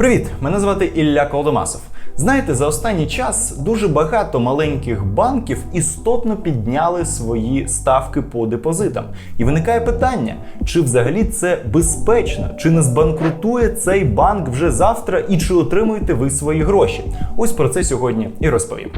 Привіт! Мене звати Ілля Колдомасов. Знаєте, за останній час дуже багато маленьких банків істотно підняли свої ставки по депозитам. І виникає питання: чи взагалі це безпечно, чи не збанкрутує цей банк вже завтра, і чи отримуєте ви свої гроші? Ось про це сьогодні і розповім.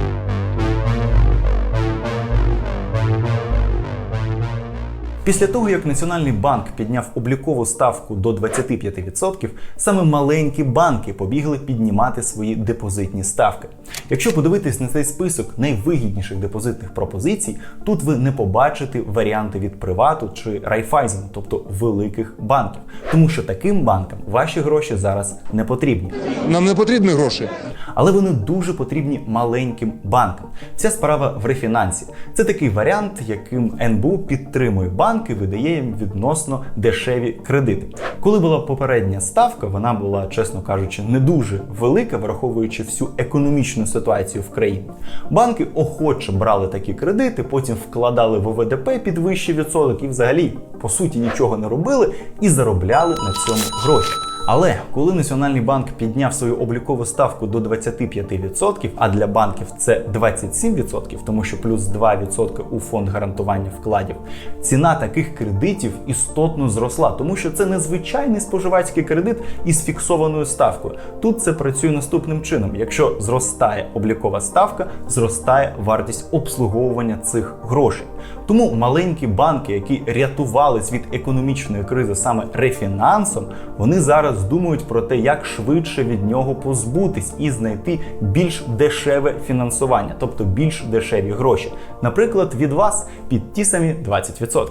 Після того, як Національний банк підняв облікову ставку до 25%, саме маленькі банки побігли піднімати свої депозитні ставки. Якщо подивитись на цей список найвигідніших депозитних пропозицій, тут ви не побачите варіанти від привату чи райфайзену, тобто великих банків, тому що таким банкам ваші гроші зараз не потрібні. Нам не потрібні гроші. Але вони дуже потрібні маленьким банкам. Вся справа в рефінансі. Це такий варіант, яким НБУ підтримує банки, видає їм відносно дешеві кредити. Коли була попередня ставка, вона була, чесно кажучи, не дуже велика, враховуючи всю економічну ситуацію в країні. Банки охоче брали такі кредити, потім вкладали в ОВДП під вищий відсоток і взагалі по суті нічого не робили і заробляли на цьому гроші. Але коли Національний банк підняв свою облікову ставку до 25%, а для банків це 27%, тому що плюс 2% у фонд гарантування вкладів, ціна таких кредитів істотно зросла, тому що це незвичайний споживацький кредит із фіксованою ставкою. Тут це працює наступним чином: якщо зростає облікова ставка, зростає вартість обслуговування цих грошей. Тому маленькі банки, які рятувались від економічної кризи саме рефінансом, вони зараз думають про те, як швидше від нього позбутись і знайти більш дешеве фінансування, тобто більш дешеві гроші. Наприклад, від вас під ті самі 20%.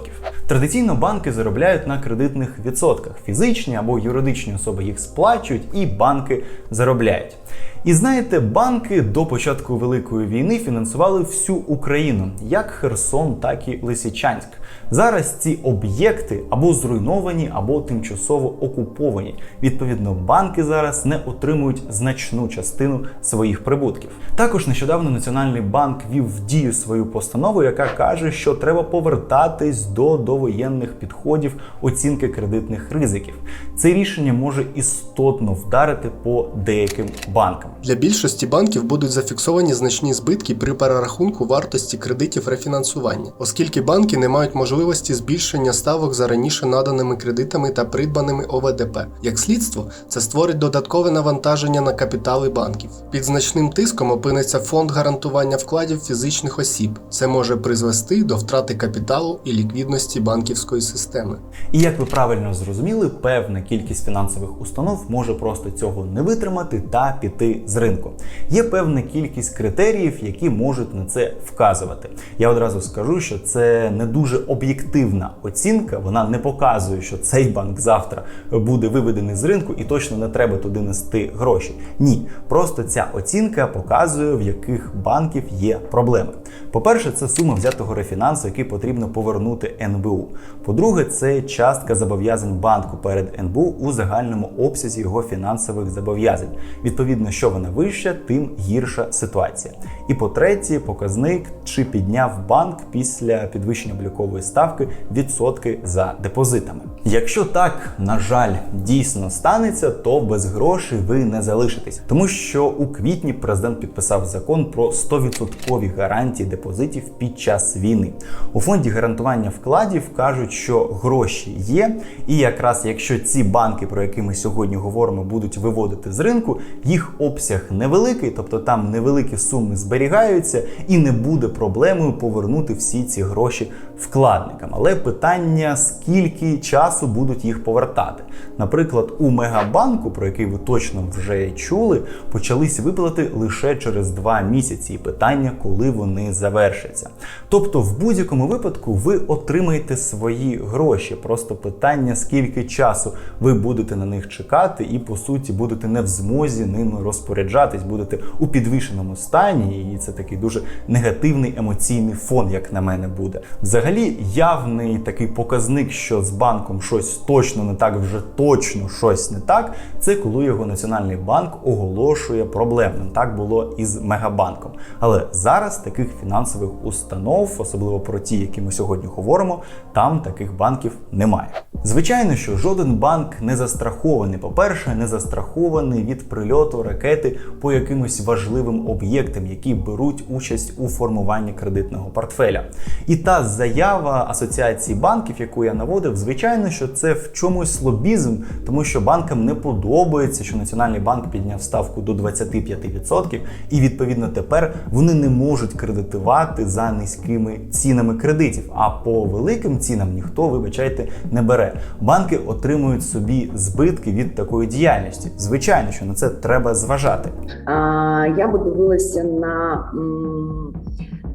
Традиційно банки заробляють на кредитних відсотках. Фізичні або юридичні особи їх сплачують, і банки заробляють. І знаєте, банки до початку Великої війни фінансували всю Україну, як Херсон, так і Лисичанськ. Зараз ці об'єкти або зруйновані, або тимчасово окуповані. Відповідно, банки зараз не отримують значну частину своїх прибутків. Також нещодавно Національний банк вів в дію свою постанову, яка каже, що треба повертатись до довоєнних підходів оцінки кредитних ризиків. Це рішення може істотно вдарити по деяким банкам. Для більшості банків будуть зафіксовані значні збитки при перерахунку вартості кредитів рефінансування, оскільки банки не мають можливості збільшення ставок за раніше наданими кредитами та придбаними ОВДП. Як слідство, це створить додаткове навантаження на капітали банків. Під значним тиском опиниться фонд гарантування вкладів фізичних осіб. Це може призвести до втрати капіталу і ліквідності банківської системи. І як ви правильно зрозуміли, певна кількість фінансових установ може просто цього не витримати та піти з ринку. Є певна кількість критеріїв, які можуть на це вказувати. Я одразу скажу, що це не дуже об'єктивна оцінка. Вона не показує, що цей банк завтра буде виведений з ринку і точно не треба туди нести гроші. Ні, просто ця оцінка показує, в яких банків є проблеми. По-перше, це сума взятого рефінансу, який потрібно повернути НБУ. По-друге, це частка зобов'язань банку перед НБУ у загальному обсязі його фінансових зобов'язань. Відповідно, що вона вища, тим гірша ситуація. І по-третє, показник, чи підняв банк після підвищення облікової ставки відсотки за депозитами. Якщо так, на жаль, дійсно станеться, то без грошей ви не залишитесь, тому що у квітні президент підписав закон про 100% гарантії депозитів під час війни. У фонді гарантування вкладів кажуть, що гроші є, і якраз якщо ці банки, про які ми сьогодні говоримо, будуть виводити з ринку, їх обсяг невеликий, тобто там невеликі суми зберігаються, і не буде проблемою повернути всі ці гроші вкладникам. Але питання, скільки часу будуть їх повертати. Наприклад, у Мегабанку, про який ви точно вже чули, почались виплати лише через два місяці, і питання, коли вони завершаться. Тобто, в будь-якому випадку ви отримаєте свої гроші. Просто питання, скільки часу ви будете на них чекати, і по суті будете не в змозі ними розпоряджатись будете у підвішеному стані, і це такий дуже негативний емоційний фон, як на мене, буде. Взагалі, явний такий показник, що з банком щось точно не так, вже точно щось не так. Це коли його національний банк оголошує проблемним. Так було із Мегабанком. Але зараз таких фінансових установ, особливо про ті, які ми сьогодні говоримо, там таких банків немає. Звичайно, що жоден банк не застрахований. По-перше, не застрахований від прильоту ракети по якимось важливим об'єктам, які беруть участь у формуванні кредитного портфеля. І та заява асоціації банків, яку я наводив, звичайно, що це в чомусь лобізм, тому що банкам не подобається, що Національний банк підняв ставку до 25%, і відповідно тепер вони не можуть кредитувати за низькими цінами кредитів. А по великим цінам ніхто, вибачайте, не бере. Банки отримують собі збитки від такої діяльності. Звичайно, що на це треба зважати. А, я би дивилася на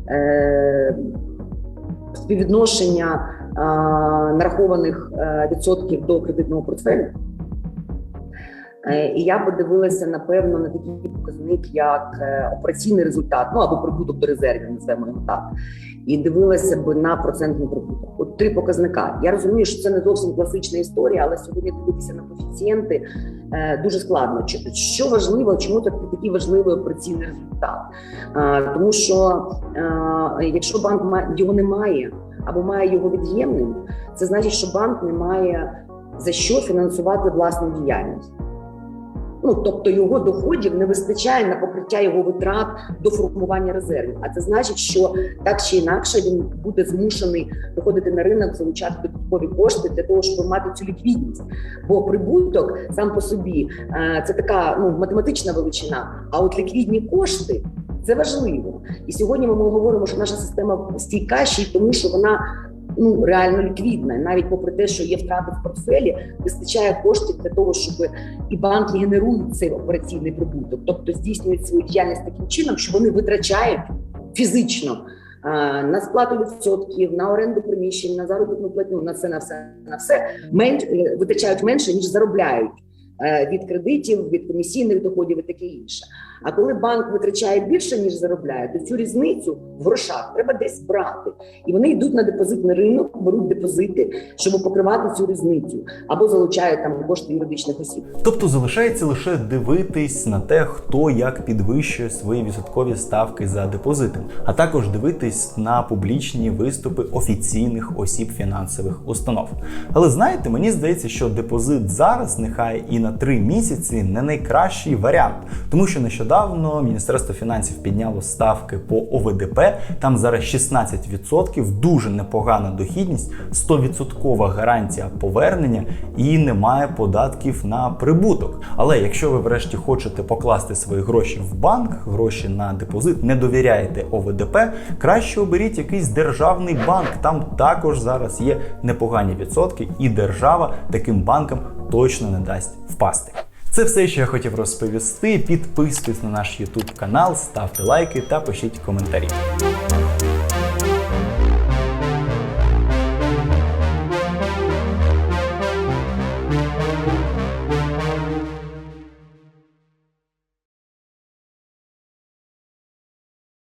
е, співвідношення нарахованих е, відсотків до кредитного портфелю. Е, І я подивилася, напевно, на такий показник, як е, операційний результат, ну або прибуток до резервів, називаємо його так. І дивилася би на процентний прибуток. От три показника. Я розумію, що це не зовсім класична історія, але сьогодні дивитися на коефіцієнти е, дуже складно. Що важливо, чому так такий важливий операційний результат? Е, Тому що е, якщо банк його не має або має його від'ємним, це значить, що банк не має за що фінансувати власну діяльність. Ну, тобто його доходів не вистачає на покриття його витрат до формування резервів. А це значить, що так чи інакше він буде змушений виходити на ринок, залучати додаткові кошти для того, щоб мати цю ліквідність. Бо прибуток сам по собі е, це така ну математична величина. А от ліквідні кошти це важливо. І сьогодні ми говоримо, що наша система стійка ще й тому, що вона. Ну реально ліквідна, навіть попри те, що є втрати в портфелі, вистачає коштів для того, щоб і банки генерують цей операційний прибуток, тобто здійснюють свою діяльність таким чином, що вони витрачають фізично на сплату відсотків, на оренду приміщень, на заробітну платню, на все, на все, на все менш е, витрачають менше ніж заробляють від кредитів, від комісійних доходів і таке інше. А коли банк витрачає більше ніж заробляє, то цю різницю в грошах треба десь брати, і вони йдуть на депозитний ринок, беруть депозити, щоб покривати цю різницю, або залучають там кошти юридичних осіб. Тобто залишається лише дивитись на те, хто як підвищує свої відсоткові ставки за депозити, а також дивитись на публічні виступи офіційних осіб фінансових установ. Але знаєте, мені здається, що депозит зараз, нехай і на три місяці, не найкращий варіант, тому що нещодавно Міністерство фінансів підняло ставки по ОВДП. Там зараз 16%, дуже непогана дохідність, 100% гарантія повернення і немає податків на прибуток. Але якщо ви врешті хочете покласти свої гроші в банк, гроші на депозит, не довіряєте ОВДП, краще оберіть якийсь державний банк. Там також зараз є непогані відсотки, і держава таким банкам точно не дасть впасти. Це все, що я хотів розповісти. Підписуйтесь на наш YouTube канал, ставте лайки та пишіть коментарі.